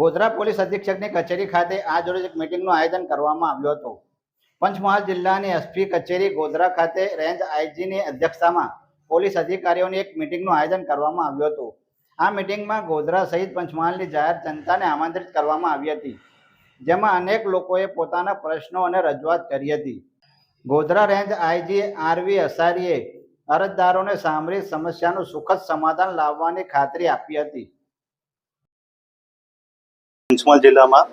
Godhra police અધિક્ષકની કચેરી ખાતે આજ રોજ એક મિટિંગનું આયોજન કરવામાં આવ્યું હતું. પંચમહાલ જિલ્લાની એસપી કચેરી ગોધરા ખાતે રેન્જ આઈજીની અધ્યક્ષતામાં પોલીસ અધિકારીઓની એક મિટિંગનું આયોજન કરવામાં આવ્યું હતું. આ મિટિંગમાં ગોધરા સહિત પંચમહાલની જાહેર જનતાને આમંત્રિત કરવામાં આવી હતી, જેમાં અનેક લોકોએ પોતાના પ્રશ્નો અને રજૂઆત કરી હતી. ગોધરા રેન્જ આઈજી આરવી અસારીએ અરજદારોને સાંભળી સમસ્યાનું સુખદ સમાધાન લાવવાની ખાતરી આપી હતી. પંચમહાલ જિલ્લામાં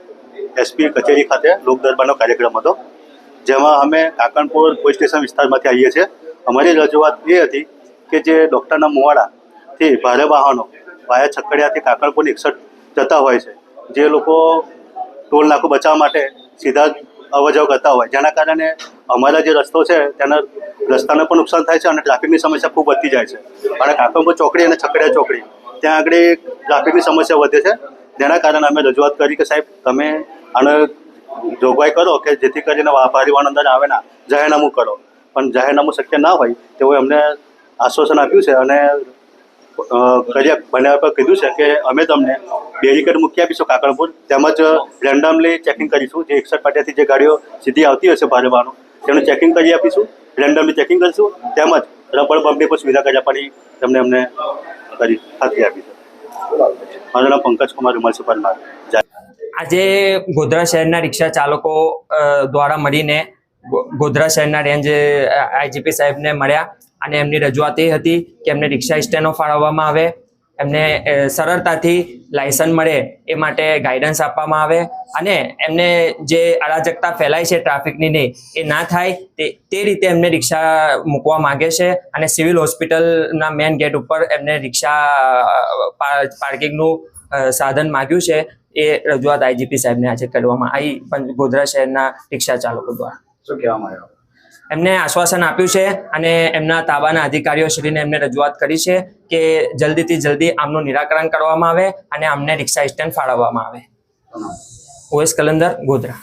એસપી કચેરી ખાતે લોકદરબારનો કાર્યક્રમ હતો, જેમાં અમે કાકણપુર પોલીસ સ્ટેશન વિસ્તારમાંથી આવીએ છીએ. અમારી રજૂઆત એ હતી કે જે ડૉક્ટરના મુવાડાથી ભારે વાહનો વાયા છકડિયાથી કાકણપુરની એકસઠ જતા હોય છે, જે લોકો ટોલ નાકું બચાવવા માટે સીધા જ કરતા હોય. જેના કારણે અમારા જે રસ્તો છે, તેના રસ્તાને પણ નુકસાન થાય છે અને ટ્રાફિકની સમસ્યા ખૂબ વધતી જાય છે. અને કાકણપુર ચોકડી અને છકડિયા ચોકડી, ત્યાં આગળ ટ્રાફિકની સમસ્યા વધે છે. જેના કારણે અમે રજૂઆત કરી કે સાહેબ, તમે આને જોગવાઈ કરો કે જેથી કરીને ભારે વાહન અંદર આવે ના, જાહેરનામું કરો. પણ જાહેરનામું શક્ય ના હોય, તેઓએ અમને આશ્વાસન આપ્યું છે અને કર્યા બનાવ્યા પર કીધું છે કે અમે તમને બેરિકેડ મૂકી આપીશું કાકણપુર તેમજ રેન્ડમલી ચેકિંગ કરીશું. જે એકસઠ પાટિયાથી જે ગાડીઓ સીધી આવતી હશે ભારે વાહનો તેનું ચેકિંગ કરી આપીશું, રેન્ડમલી ચેકિંગ કરીશું તેમજ રબર બમ્પની પણ સુવિધા કરી આપવાની તમને અમને કરી, ખાતરી આપી છે. મારું નામ પંકજ કુમાર મ્યુનિસિપલ આજે ગોધરા શહેરના રિક્ષા ચાલકો દ્વારા મળીને ગોધરા શહેરના રેન્જ આઈજીપી સાહેબને મળ્યા અને એમની રજૂઆત એ હતી કે એમને રિક્ષા સ્ટેન્ડો ફાળવવામાં આવે. એમને સરળતાથી લાયસન્સ મળે એ માટે ગાઈડન્સ આપવામાં આવે અને એમને જે અરાજકતા ફેલાય છે ટ્રાફિકની નહીં એ ના થાય, તે તે રીતે એમને રિક્ષા મૂકવા માંગે છે અને સિવિલ હોસ્પિટલના મેન ગેટ ઉપર એમને રિક્ષા પાર્કિંગનું સાધન માગ્યું છે એ રજૂઆત આઈજીપી સાહેબને આજે કરવામાં આવી પણ ગોધરા શહેરના રિક્ષા ચાલકો દ્વારા. શું કહેવામાં આવ્યું એમને આશ્વાસન આપ્યું છે અને એમના તાબાના અધિકારીઓ શ્રીને એમને રજૂઆત કરી છે કે જલ્દીથી જલ્દી આમનું નિરાકરણ કરવામાં આવે અને આમને રિક્ષા સ્ટેન્ડ ફાળવવામાં આવે. ઓએસ કલંદર ગોધરા.